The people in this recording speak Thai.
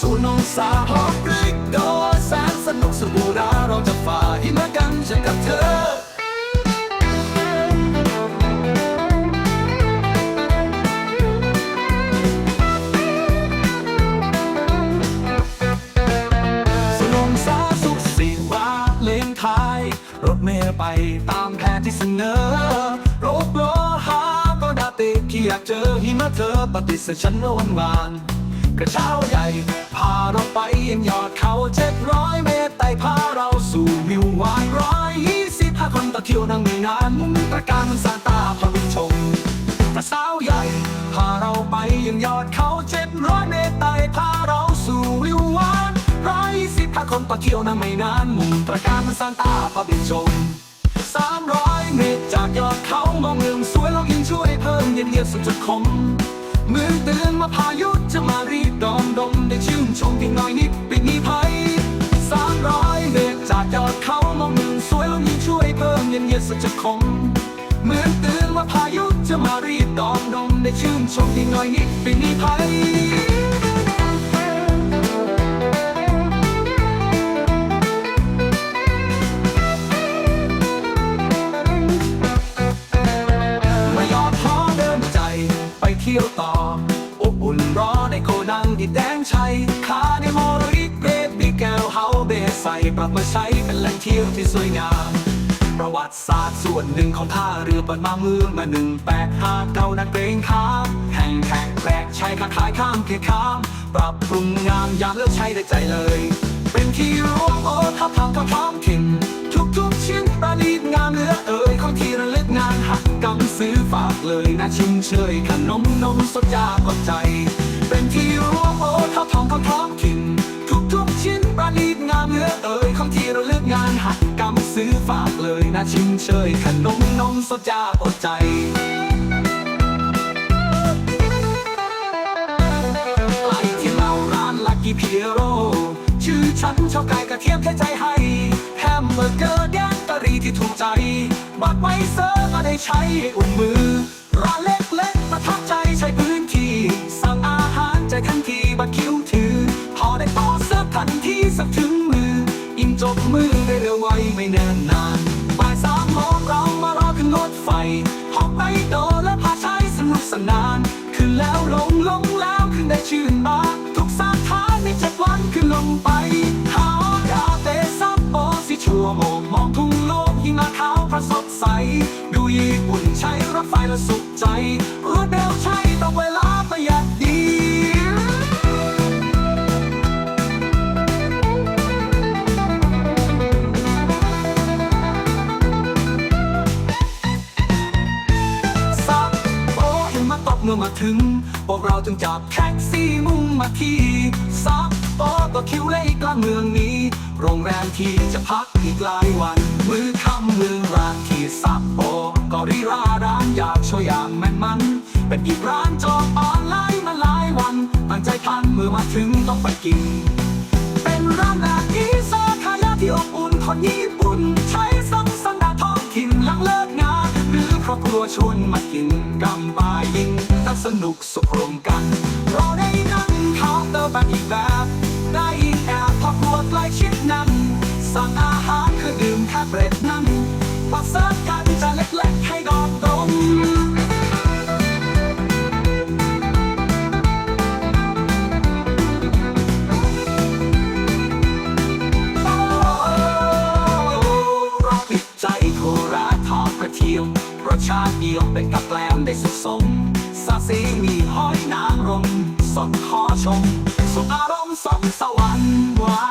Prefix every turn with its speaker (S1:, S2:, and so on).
S1: ศูนย์องศาฮอกริกโดแสนสนุกสบูราเราจะฝ่าหิมะกันฉันกับเธอรถเมลไปตามแผนที่เสนอรบรอหาก็ดาติที่อยากเจอหิมะเธอปฏิเสธฉันวันวาน กระเช้าใหญ่พาเราไปยังยอดเขาเจ็ดร้อยเมตรไต่พาเราสู่วิววายร้อยยี่สิบห้าคนต่อเที่ยวนั่งในงานมุมตระการซานตาพาวิชมกระเช้าใหญ่ พาเราไปยังยอดเขาเจ็ดร้อยเมตรไต่พาเราสู่วิววานร้อยยี่สิบห้าคนต่อเที่ยวนั่งไม่นานมุมตระการซานตาพาวิชมสามร้อยเมตรจากยอดเขามองเมืองสวยลองยิงช่วยเพิ่มเย็นเยียบสุดจุดคม เมือนเตือนมาพายุจะมารีดดอมดมได้ชื่นชมเพียงน้อยนิดเป็นนิภัยสามร้อยเมตรจากยอดเขามองเมืองสวยลอยิงช่วยเพิ่มเย็นเย็นสัจคมเมือนเตือนว่าพายุจะมารีดดอมดมได้ชื่นชมเพียงน้อยนิดเป็นนิภัย ปรับมาใช้เป็นแหล่งเที่ยวที่สวยงาม ประวัติศาสตร์ส่วนหนึ่งของท่าเรือปัดมาเมืองมาหนึ่งแปดห้าเก้านักเกรงข้ามแห่งแข่งแปลกใช้ค้าขายข้ามเพียข้าม ปรับปรุงงามยามเลือกใช้ได้ใจเลย เป็นที่รวมโอทับทางของท้องถิ่นทุกๆชิ้นประดิษฐ์งามเหลือเอ่ยของที่ระลึกงานหักกำซื้อฝากเลยนะชิมเชยขนมนมสดยากดใจ เป็นที่รวมโอ ฝากเลยนะชิมเชยขนมนมสดยาอดใจไลที่เราร้านลักกี้เพียโรชื่อฉันชอบไก่กระเทียมแค่ใจให้แฮมเบอร์เกอร์แดงกะหรี่ที่ถูกใจ บัตรไวเซอร์ก็ได้ใช้อุ่นมือร้านเล็ก มจบมือได้เร็วไวไม่เนิ่นนานบ่ายสามโมงเรามารอขึ้นรถไฟหอบไปโดและพาใช้สนุกสนาน ขึ้นแล้วลงลงแล้วขึ้นได้ชื่นบานทุกสาขาในเจ็ดวันขึ้นลงไปหาดาเตซับโอสิชั่วโมงมองทุ่งโลกยิ่งมาขาวพระสดใส ดูญี่ปุ่นใช้รถไฟและสุขใจ เมื่อมาถึง พวกเราจึงจับแท็กซี่มุ่งมาที่ซับโอ้ก็คิวเล่กลางเมืองนี้ โรงแรมที่จะพักอีกหลายวัน มือค่ำมือร้านที่ซับโอก็รีราร้านอยากโชว์อย่างแม่นมัน เป็นอีกร้านจองออนไลน์มาหลายวันตั้งใจพันมือมาถึงต้องไปกิน เป็นร้านอาหารอีสาคายาที่อบอุ่นคนญี่ปุ่น ใช้สังสรรค์ท้องถิ่นหลังเลิกงานหรือครอบครัวชวนมากินกำบายยิง ตั้งสนุกสุขรวมกัน เราได้นั่งเคาน์เตอร์แบบอีกแบบได้อินแอบครอบครัวใกล้ชิดนั้นสั่งอาหารเครื่องดื่มแท็บเล็ตนั้นมาเสิร์ฟกันจานเล็กๆให้ดอกดมรักติดใจโคราชทอดกระเทียมรสชาติเดียวเป็นกับแกล้มได้สุดสม ซาซีมีหอยนางรมสดขอชมสุดอารมณ์สองสวรรค์วา